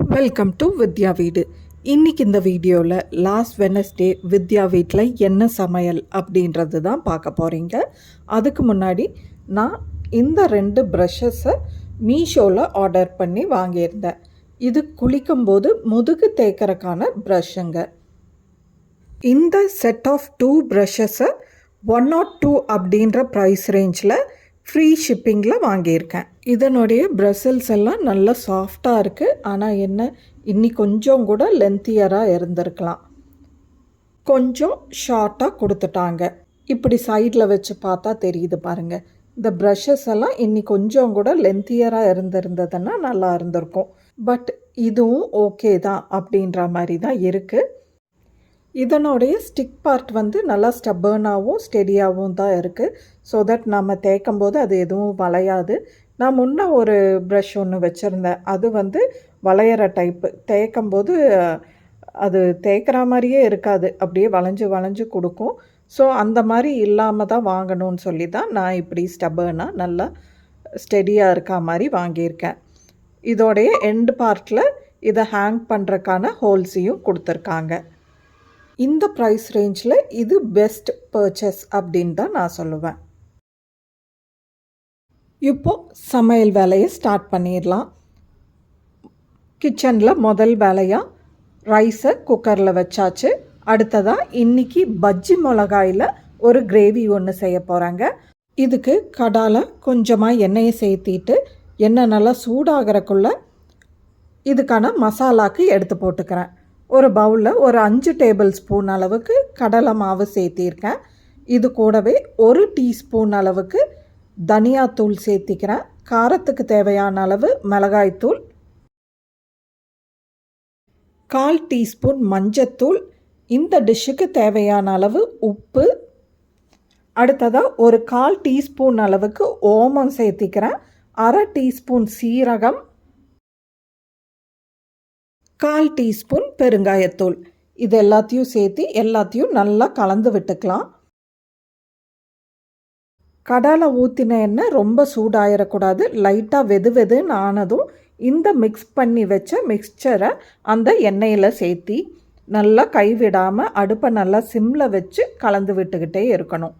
Welcome to வித்யா வீடு. இன்னைக்கு இந்த வீடியோவில் லாஸ்ட் வெனஸ்டே வித்யா வீட்டில் என்ன சமையல் அப்படின்றது தான் பார்க்க போகிறீங்க அதுக்கு முன்னாடி நான் இந்த ரெண்டு ப்ரஷஸை மீஷோவில் ஆர்டர் பண்ணி வாங்கியிருந்தேன். இது குளிக்கும்போது முதுகு தேய்க்கிறக்கான ப்ரஷ்ஷுங்க இந்த செட் ஆஃப் டூ ப்ரஷஸை ஒன் நாட் டூ அப்படின்ற ப்ரைஸ் ரேஞ்சில் ஃப்ரீ ஷிப்பிங்கில் வாங்கியிருக்கேன். இதனுடைய ப்ரெசல்ஸ் எல்லாம் நல்லா சாஃப்டாக இருக்குது ஆனால் என்ன இன்னி கொஞ்சம் கூட லென்த்தியராக இருந்திருக்கலாம். கொஞ்சம் ஷார்ட்டாக கொடுத்துட்டாங்க. இப்படி சைடில் வச்சு பார்த்தா தெரியுது பாருங்கள் இந்த ப்ரஷஸ் எல்லாம் இன்னி கொஞ்சம் கூட லென்த்தியராக இருந்திருந்ததுன்னா நல்லா இருந்திருக்கும். பட் இதுவும் ஓகே தான் அப்படின்ற மாதிரி தான் இருக்குது இதனுடைய ஸ்டிக் பார்ட் வந்து நல்லா ஸ்டப்பர்னாகவும் ஸ்டெடியாகவும் தான் இருக்குது ஸோ தட் நம்ம தேய்க்கும் போது அது எதுவும் வளையாது. நான் முன்னே ஒரு ப்ரஷ் ஒன்று வச்சுருந்தேன். அது வந்து வளையிற டைப்பு தேய்க்கும் போது அது தேய்க்கிற மாதிரியே இருக்காது. அப்படியே வளைஞ்சு வளைஞ்சு கொடுக்கும். ஸோ அந்த மாதிரி இல்லாமல் தான் வாங்கணும்னு சொல்லி தான் நான் இப்படி ஸ்டப்பர்னாக நல்லா ஸ்டெடியாக இருக்கா மாதிரி வாங்கியிருக்கேன். இதோடைய எண்டு பார்ட்டில் இதை ஹேங் பண்ணுறக்கான ஹோல்ஸையும் கொடுத்துருக்காங்க. இந்த ப்ரைஸ் ரேஞ்சில் இது பெஸ்ட் பர்ச்சேஸ் அப்படின்னு தான் நான் சொல்லுவேன். இப்போ சமையல் வேலையை ஸ்டார்ட் பண்ணிடலாம். கிச்சனில் முதல் வேலையாக ரைஸை குக்கரில் வச்சாச்சு. அடுத்ததாக இன்றைக்கி பஜ்ஜி மிளகாயில் ஒரு கிரேவி ஒன்று செய்ய போகிறாங்க இதுக்கு கடால கொஞ்சமாக எண்ணெயை சேர்த்திட்டு எண்ணெய் நல்லா சூடாகிறக்குள்ள இதுக்கான மசாலாக்கு எடுத்து போட்டுக்கிறேன். ஒரு பவுலில் ஒரு அஞ்சு டேபிள் ஸ்பூன் அளவுக்கு கடலை மாவு சேர்த்திருக்கேன். இது கூடவே ஒரு டீஸ்பூன் அளவுக்கு தனியாத்தூள் சேர்த்திக்கிறேன். காரத்துக்கு தேவையான அளவு மிளகாய்த்தூள் கால் டீஸ்பூன் மஞ்சத்தூள் இந்த டிஷ்ஷுக்கு தேவையான அளவு உப்பு. அடுத்ததாக ஒரு கால் டீஸ்பூன் அளவுக்கு ஓமம் சேர்த்திக்கிறேன். அரை டீஸ்பூன் சீரகம் கால் டீஸ்பூன் பெருங்காயத்தூள். இது எல்லாத்தையும் சேர்த்து எல்லாத்தையும் நல்லா கலந்து விட்டுக்கலாம். கடலை ஊற்றின எண்ணெய் ரொம்ப சூடாயிடக்கூடாது லைட்டாக வெது வெதுன்னு ஆனதும் இந்த மிக்ஸ் பண்ணி வச்ச மிக்சரை அந்த எண்ணெயில் சேர்த்தி நல்லா கைவிடாமல் அடுப்பை நல்லா சிம்மில் வச்சு கலந்து விட்டுக்கிட்டே இருக்கணும்.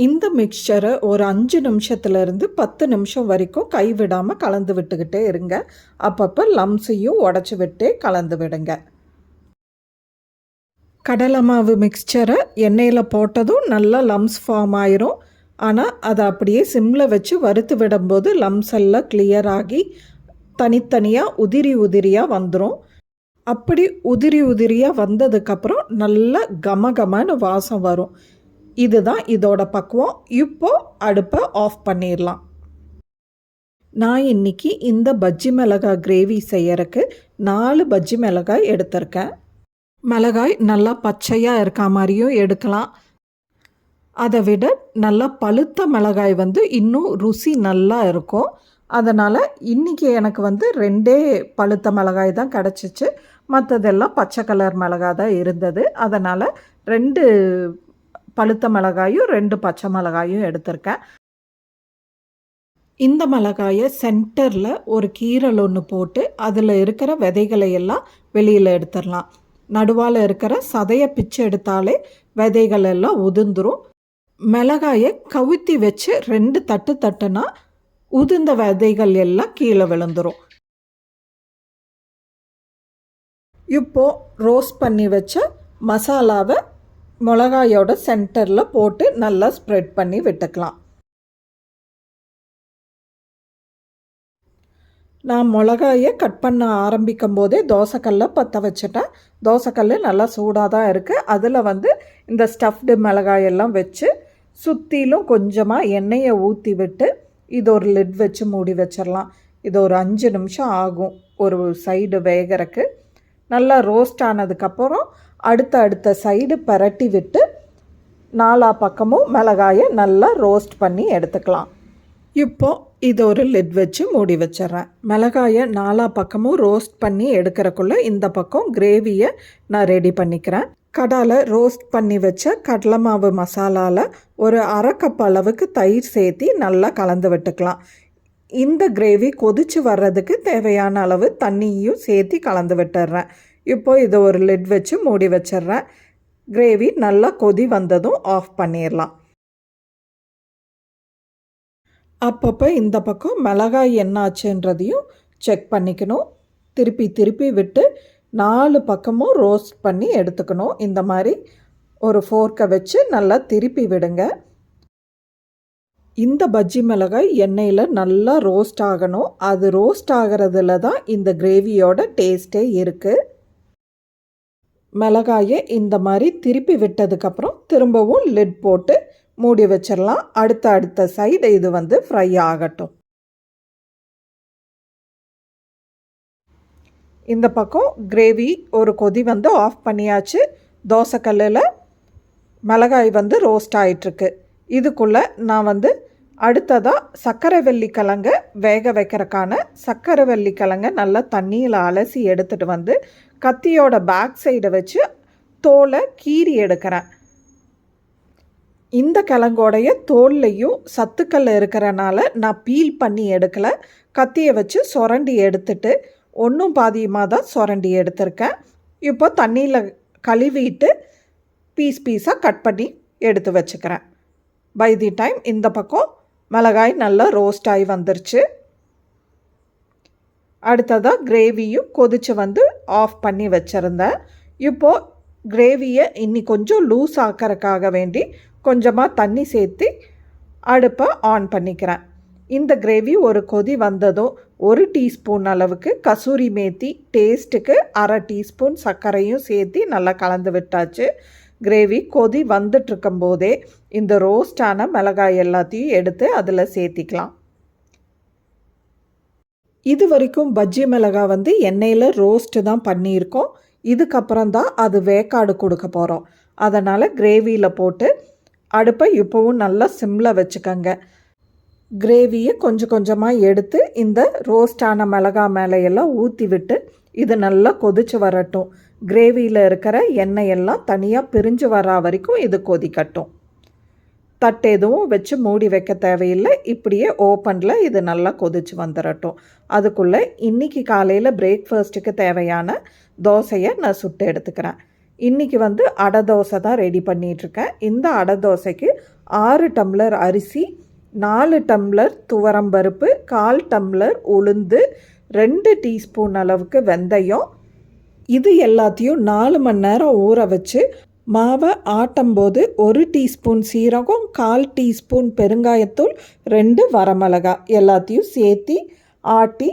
இந்த மிக்சரை ஒரு அஞ்சு நிமிஷத்துலேருந்து பத்து நிமிஷம் வரைக்கும் கைவிடாமல் கலந்து விட்டுக்கிட்டே இருங்க. அப்பப்போ லம்ஸையும் உடச்சி விட்டே கலந்து விடுங்க. கடலை மாவு மிக்சரை எண்ணெயில் போட்டதும் நல்லா லம்ஸ் ஃபார்ம் ஆயிரும். ஆனால் அதை அப்படியே சிம்மில் வச்சு வறுத்து விடும்போது லம்ஸ் எல்லாம் கிளியர் ஆகி தனித்தனியாக உதிரி உதிரியாக வந்துடும் அப்படி உதிரி உதிரியாக வந்ததுக்கப்புறம் நல்லா கம கமன்னு வாசம் வரும். இதுதான் இதோட பக்குவம். இப்போது அடுப்பை ஆஃப் பண்ணிடலாம். நான் இன்னைக்கு இந்த பஜ்ஜி மிளகாய் கிரேவி செய்யறதுக்கு நாலு பஜ்ஜி மிளகாய் எடுத்திருக்கேன். மிளகாய் நல்லா பச்சையாக இருக்கா மாதிரியும் எடுக்கலாம். அதை விட நல்லா பழுத்த மிளகாய் வந்து இன்னும் ருசி நல்லா இருக்கும். அதனால் இன்றைக்கி எனக்கு வந்து ரெண்டே பழுத்த மிளகாய் தான் கிடச்சிச்சு. மற்றதெல்லாம் பச்சை கலர் மிளகாய் தான் இருந்தது. அதனால் ரெண்டு பழுத்த மிளகாயும் ரெண்டு பச்சை மிளகாயும் எடுத்திருக்கேன். இந்த மிளகாயை சென்டரில் ஒரு கீரல் ஒன்று போட்டு அதில் இருக்கிற விதைகளை எல்லாம் வெளியில் எடுத்துடலாம். நடுவால் இருக்கிற சதையை பிச்சு எடுத்தாலே விதைகள் எல்லாம் உதிர்ந்துரும். மிளகாயை கவுத்தி வச்சு ரெண்டு தட்டு தட்டுனா உதிர்ந்த விதைகள் எல்லாம் கீழே விழுந்துரும். இப்போ ரோஸ்ட் பண்ணி வச்ச மசாலாவை மிளகாயோட சென்டரில் போட்டு நல்லா ஸ்ப்ரெட் பண்ணி விட்டுக்கலாம். நான் மிளகாயை கட் பண்ண ஆரம்பிக்கும் போதே தோசைக்கல்லை பற்ற வச்சுட்டேன். தோசைக்கல் நல்லா சூடாக தான் இருக்குது அதில் வந்து இந்த ஸ்டஃப்டு மிளகாயெல்லாம் வச்சு சுற்றிலும் கொஞ்சமாக எண்ணெயை ஊற்றி விட்டு இது ஒரு லிட் வச்சு மூடி வச்சிடலாம். இது ஒரு அஞ்சு நிமிஷம் ஆகும் ஒரு சைடு வேகிறக்கு. நல்லா ரோஸ்ட் ஆனதுக்கப்புறம் அடுத்த அடுத்த சைடு பரட்டி விட்டு நாலா பக்கமும் மிளகாயை நல்லா ரோஸ்ட் பண்ணி எடுத்துக்கலாம். இப்போது இது ஒரு லிட் வச்சு மூடி வச்சிட்றேன். மிளகாயை நாலா பக்கமும் ரோஸ்ட் பண்ணி எடுக்கிறக்குள்ள இந்த பக்கம் கிரேவியை நான் ரெடி பண்ணிக்கிறேன். கடால ரோஸ்ட் பண்ணி வச்ச கடலை மாவு மசாலாவில் ஒரு அரை கப் அளவுக்கு தயிர் சேர்த்தி நல்லா கலந்து விட்டுக்கலாம். இந்த கிரேவி கொதிச்சு வர்றதுக்கு தேவையான அளவு தண்ணியும் சேர்த்து கலந்து விட்டுடுறேன் இப்போ இதை ஒரு லிட் வச்சு மூடி வச்சிடுறேன். கிரேவி நல்லா கொதி வந்ததும் ஆஃப் பண்ணிடலாம். அப்பப்போ இந்த பக்கம் மிளகாய் என்னாச்சுன்றதையும் செக் பண்ணிக்கணும். திருப்பி திருப்பி விட்டு நாலு பக்கமும் ரோஸ்ட் பண்ணி எடுத்துக்கணும். இந்த மாதிரி ஒரு ஃபோர்க்கை வச்சு நல்லா திருப்பி விடுங்க. இந்த பஜ்ஜி மிளகாய் எண்ணெயில் நல்லா ரோஸ்ட் ஆகணும். அது ரோஸ்ட் ஆகிறதுல தான் இந்த கிரேவியோட டேஸ்ட்டே இருக்குது மிளகாயை இந்த மாதிரி திருப்பி விட்டதுக்கப்புறம் திரும்பவும் லிட் போட்டு மூடி வச்சிடலாம் அடுத்த அடுத்த சைடு இது வந்து ஃப்ரை ஆகட்டும். இந்த பக்கம் கிரேவி ஒரு கொதி வந்து ஆஃப் பண்ணியாச்சு. தோசைக்கல்லில் மிளகாய் வந்து ரோஸ்ட் ஆகிட்டுருக்கு இதுக்குள்ளே நான் வந்து அடுத்ததாக சர்க்கரை வெள்ளிக்கிழங்க வேக வைக்கிறக்கான சர்க்கரை வெள்ளிக்கிழங்க நல்லா தண்ணியில் அலசி எடுத்துகிட்டு வந்து கத்தியோட பேக் சைடை வச்சு தோலை கீறி எடுக்கிறேன். இந்த கிழங்கோடைய தோல்லையும் சத்துக்கள் இருக்கிறனால நான் பீல் பண்ணி எடுக்கலை. கத்தியை வச்சு சுரண்டி எடுத்துட்டு ஒன்றும் பாதியமாக தான் சுரண்டி எடுத்திருக்கேன். இப்போ தண்ணியில் கழுவிட்டு பீஸ் பீஸாக கட் பண்ணி எடுத்து வச்சுக்கிறேன். பை தி டைம் இந்த பக்கம் மிளகாய் நல்லா ரோஸ்ட் ஆகி வந்துருச்சு. அடுத்ததாக கிரேவியும் கொதித்து வந்து ஆஃப் பண்ணி வச்சுருந்தேன். இப்போது கிரேவியை இன்னி கொஞ்சம் லூஸ் ஆக்கிறதுக்காக வேண்டி கொஞ்சமாக தண்ணி சேர்த்து அடுப்பை ஆன் பண்ணிக்கிறேன். இந்த கிரேவி ஒரு கொதி வந்ததும் ஒரு டீஸ்பூன் அளவுக்கு கசூரி மேத்தி டேஸ்ட்டுக்கு அரை டீஸ்பூன் சர்க்கரையும் சேர்த்து நல்லா கலந்து விட்டாச்சு. கிரேவி கொதி வந்துட்டுருக்கும் போதே இந்த ரோஸ்டான மிளகாய் எல்லாத்தையும் எடுத்து அதில் சேர்த்திக்கலாம். இது வரைக்கும் பஜ்ஜி மிளகாய் வந்து எண்ணெயில் ரோஸ்ட்டு தான் பண்ணியிருக்கோம். இதுக்கப்புறம் தான் அது வேக்காடு கொடுக்க போகிறோம் அதனால் கிரேவியில் போட்டு அடுப்பை இப்போவும் நல்லா சிம்மில் வச்சுக்கோங்க. கிரேவியை கொஞ்சம் கொஞ்சமாக எடுத்து இந்த ரோஸ்டான மிளகா மேலையெல்லாம் ஊற்றி விட்டு இது நல்லா கொதிச்சு வரட்டும். கிரேவியில் இருக்கிற எண்ணெய் எல்லாம் தனியாக பிரிஞ்சு வரா வரைக்கும் இது கொதிக்கட்டும். தட்டு எதுவும் வச்சு மூடி வைக்க தேவையில்லை. இப்படியே ஓப்பனில் இது நல்லா கொதிச்சு வந்துடட்டும் அதுக்குள்ளே இன்றைக்கி காலையில் பிரேக்ஃபாஸ்ட்டுக்கு தேவையான தோசையை நான் சுட்டு எடுத்துக்கிறேன். இன்றைக்கி வந்து அடை தோசை தான் ரெடி பண்ணிகிட்ருக்கேன் இந்த அடை தோசைக்கு ஆறு டம்ளர் அரிசி நாலு டம்ளர் துவரம்பருப்பு கால் டம்ளர் உளுந்து ரெண்டு டீஸ்பூன் அளவுக்கு வெந்தயம். இது எல்லாத்தையும் நாலு மணி நேரம் ஊற வச்சு மாவை ஆட்டும்போது ஒரு டீஸ்பூன் சீரகம் கால் டீஸ்பூன் பெருங்காயத்தூள் ரெண்டு வரமிளகா எல்லாத்தையும் சேர்த்தி ஆட்டி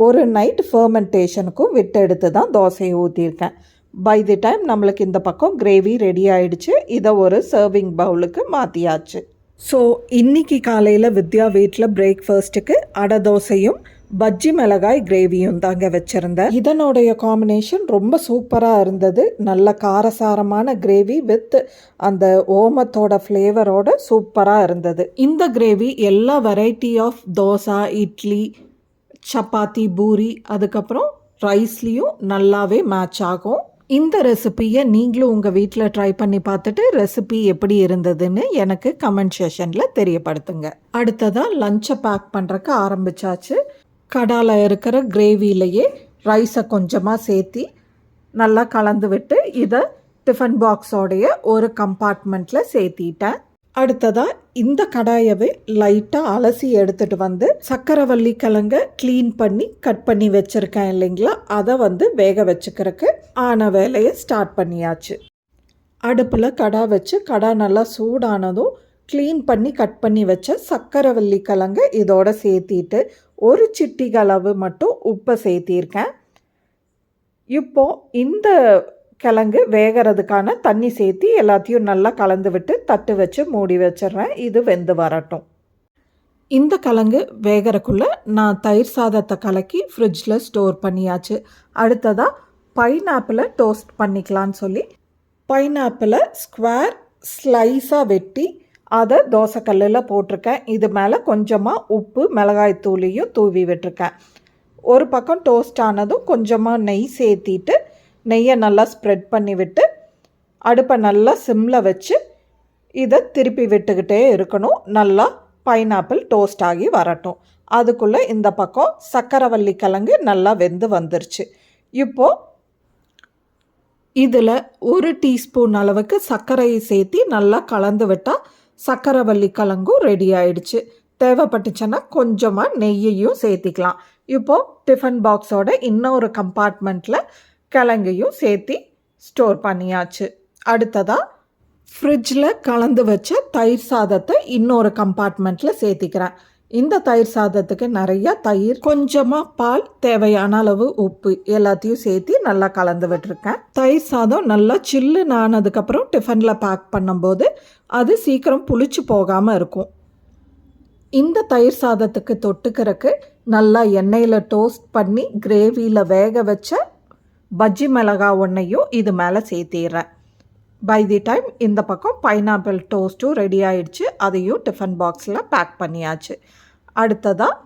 ஒரு நைட் ஃபர்மெண்டேஷனுக்கும் விட்டு எடுத்து தான் தோசையை ஊற்றியிருக்கேன் பை தி டைம் நம்மளுக்கு இந்த பக்கம் கிரேவி ரெடி ஆயிடுச்சு இதை ஒரு சர்விங் பவுலுக்கு மாற்றியாச்சு ஸோ இன்னைக்கு காலையில் வித்யா வீட்டில் பிரேக்ஃபாஸ்ட்டுக்கு அடை தோசையும் பஜ்ஜி மிளகாய் கிரேவியும் தாங்க வச்சுருந்தேன் இதனுடைய காம்பினேஷன் ரொம்ப சூப்பராக இருந்தது. நல்ல காரசாரமான கிரேவி வித் அந்த ஓமத்தோட ஃப்ளேவரோட சூப்பராக இருந்தது. இந்த கிரேவி எல்லா வெரைட்டி ஆஃப் தோசை இட்லி சப்பாத்தி பூரி அதுக்கப்புறம் ரைஸ்லேயும் நல்லாவே மேட்ச் ஆகும். இந்த ரெசிப்பியை நீங்களும் உங்கள் வீட்டில் ட்ரை பண்ணி பார்த்துட்டு ரெசிபி எப்படி இருந்ததுன்னு எனக்கு கமெண்ட் செஷனில் தெரியப்படுத்துங்க. அடுத்ததாக லஞ்சை பேக் பண்ணுறக்கு ஆரம்பித்தாச்சு கடால இருக்கிற கிரேவிலையே ரைஸை கொஞ்சமாக சேர்த்தி நல்லா கலந்து விட்டு இதை டிஃபன் பாக்ஸோடைய ஒரு கம்பார்ட்மெண்ட்டில் சேர்த்திட்டேன். அடுத்ததாக இந்த கடாயவே லைட்டாக அலசி எடுத்துகிட்டு வந்து சக்கரவள்ளி கிழங்க க்ளீன் பண்ணி கட் பண்ணி வச்சுருக்கேன் இல்லைங்களா? அதை வந்து வேக வச்சுக்கிறதுக்கு ஆன வேலையை ஸ்டார்ட் பண்ணியாச்சு. அடுப்பில் கடா வச்சு கடா நல்லா சூடானதும் க்ளீன் பண்ணி கட் பண்ணி வச்ச சக்கரவள்ளி கிழங்க இதோட சேர்த்திட்டு ஒரு சிட்டிகளவு மட்டும் உப்பை சேர்த்திருக்கேன். இப்போது இந்த கிழங்கு வேகிறதுக்கான தண்ணி சேர்த்து எல்லாத்தையும் நல்லா கலந்து விட்டு தட்டு வச்சு மூடி வச்சிடுறேன். இது வெந்து வரட்டும். இந்த கிழங்கு வேகிறக்குள்ளே நான் தயிர் சாதத்தை கலக்கி ஃப்ரிட்ஜில் ஸ்டோர் பண்ணியாச்சு. அடுத்ததாக பைனாப்பிளை டோஸ்ட் பண்ணிக்கலான்னு சொல்லி பைனாப்பிளை ஸ்கொயர் ஸ்லைஸாக வெட்டி அதை தோசைக்கல்லில் போட்டிருக்கேன். இது மேலே கொஞ்சமாக உப்பு மிளகாய் தூளியும் தூவி விட்டுருக்கேன். ஒரு பக்கம் டோஸ்ட் ஆனதும் கொஞ்சமாக நெய் சேர்த்திட்டு நெய்யை நல்லா ஸ்ப்ரெட் பண்ணி விட்டு அடுப்பை நல்லா சிம்மில் வச்சு இதை திருப்பி விட்டுக்கிட்டே இருக்கணும். நல்லா பைனாப்பிள் டோஸ்ட் ஆகி வரட்டும். அதுக்குள்ளே இந்த பக்கம் சக்கரவள்ளி கிழங்கு நல்லா வெந்து வந்துருச்சு. இப்போது இதில் ஒரு டீஸ்பூன் அளவுக்கு சர்க்கரையை சேர்த்து நல்லா கலந்து விட்டால் சக்கரவள்ளி கிழங்கும் ரெடி ஆயிடுச்சு. தேவைப்பட்டுச்சுன்னா கொஞ்சமாக நெய்யையும் சேர்த்திக்கலாம். இப்போது டிஃபன் பாக்ஸோட இன்னொரு கம்பார்ட்மெண்ட்டில் கிழங்கையும் சேர்த்து ஸ்டோர் பண்ணியாச்சு. அடுத்ததாக ஃப்ரிட்ஜில் கலந்து வச்ச தயிர் சாதத்தை இன்னொரு கம்பார்ட்மெண்ட்டில் சேர்த்திக்கிறேன். இந்த தயிர் சாதத்துக்கு நிறையா தயிர் கொஞ்சமாக பால் தேவையான அளவு உப்பு எல்லாத்தையும் சேர்த்து நல்லா கலந்து விட்டுருக்கேன். தயிர் சாதம் நல்லா சில்லுன்னு ஆனதுக்கப்புறம் டிஃபனில் பேக் பண்ணும்போது அது சீக்கிரம் புளிச்சு போகாமல் இருக்கும். இந்த தயிர் சாதத்துக்கு தொட்டுக்கிறதுக்கு நல்லா எண்ணெயில் டோஸ்ட் பண்ணி கிரேவியில் வேக வச்ச பஜ்ஜி மிளகா ஒன்றையும் இது மேலே சேர்த்திடுறேன். பை தி டைம் இந்த பக்கம் பைனாப்பிள் டோஸ்ட்டும் ரெடி ஆயிடுச்சு அதையும் டிஃபன் பாக்ஸில் பேக் பண்ணியாச்சு. அடுத்ததாக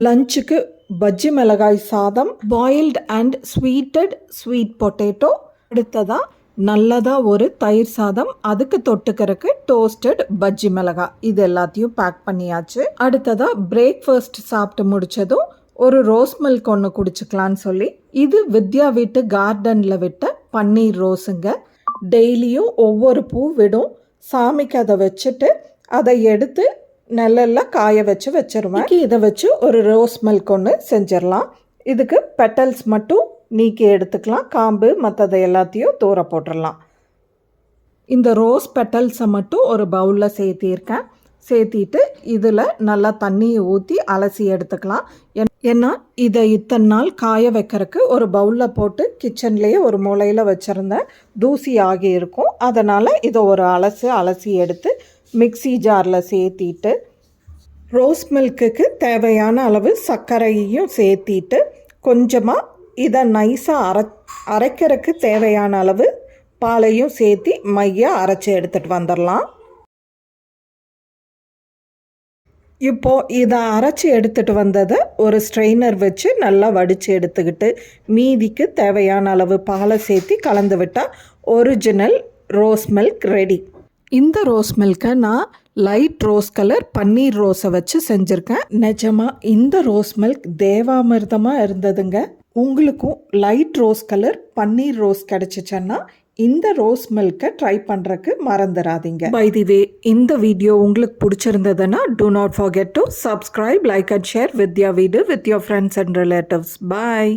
லஞ்சுக்கு பஜ்ஜி மிளகாய் சாதம் boiled and sweeted sweet potato அடுத்ததாக நல்லதாக ஒரு தயிர் சாதம் அதுக்கு தொட்டுக்கிறதுக்கு டோஸ்டட் பஜ்ஜி மிளகாய் இது எல்லாத்தையும் பேக் பண்ணியாச்சு. அடுத்ததாக பிரேக்ஃபாஸ்ட் சாப்பிட்டு முடித்ததும் ஒரு ரோஸ் மில்க் ஒன்று குடிச்சுக்கலான்னு சொல்லி. இது வித்யா வீட்டு கார்டனில் விட்ட பன்னீர் ரோஸுங்க. டெய்லியும் ஒவ்வொரு பூ விடும். சாமிக்கு அதை வச்சுட்டு அதை எடுத்து நெல்லில் காய வச்சு வச்சிருவேன். இதை வச்சு ஒரு ரோஸ் மில்க் ஒன்று செஞ்சிடலாம். இதுக்கு பெட்டல்ஸ் மட்டும் நீக்கி எடுத்துக்கலாம். காம்பு மற்றதை எல்லாத்தையும் தூர போட்டுடலாம். இந்த ரோஸ் பெட்டல்ஸை மட்டும் ஒரு பவுலில் சேர்த்திருக்கேன். சேர்த்திட்டு இதில் நல்லா தண்ணியை ஊற்றி அலசி எடுத்துக்கலாம். ஏன்னா இதை இத்தனை நாள் காய வைக்கிறதுக்கு ஒரு பவுலில் போட்டு கிச்சன்லேயே ஒரு மூலையில் வச்சுருந்தேன். தூசி ஆகி இருக்கும். அதனால் இதை ஒரு அலசு அலசி எடுத்து மிக்சி ஜாரில் சேர்த்திட்டு ரோஸ் மில்க்குக்கு தேவையான அளவு சர்க்கரையையும் சேர்த்திட்டு கொஞ்சமாக இதை நைஸாக அரை அரைக்கிறதுக்கு தேவையான அளவு பாலையும் சேர்த்தி மையாக அரைச்சி எடுத்துகிட்டு வந்துடலாம். இப்போது இதை அரைச்சி எடுத்துகிட்டு வந்ததை ஒரு ஸ்ட்ரெயினர் வச்சு நல்லா வடித்து எடுத்துக்கிட்டு மீதிக்கு தேவையான அளவு பாலை சேர்த்தி கலந்து விட்டால் ஒரிஜினல் ரோஸ் மில்க் ரெடி இந்த ரோஸ் மில்கை நான் லைட் ரோஸ் கலர் பன்னீர் ரோஸை வச்சு செஞ்சுருக்கேன். நிஜமாக இந்த ரோஸ் மில்க் தேவாமிர்தமாக இருந்ததுங்க. உங்களுக்கும் light rose colour paneer rose கிடச்சிச்சன்னா இந்த ரோஸ் மில்கை ட்ரை பண்ணுறக்கு மறந்துடாதீங்க பை தி வே இந்த வீடியோ உங்களுக்கு பிடிச்சிருந்ததுன்னா do not forget to subscribe like and share with ya வீடு with your friends and relatives bye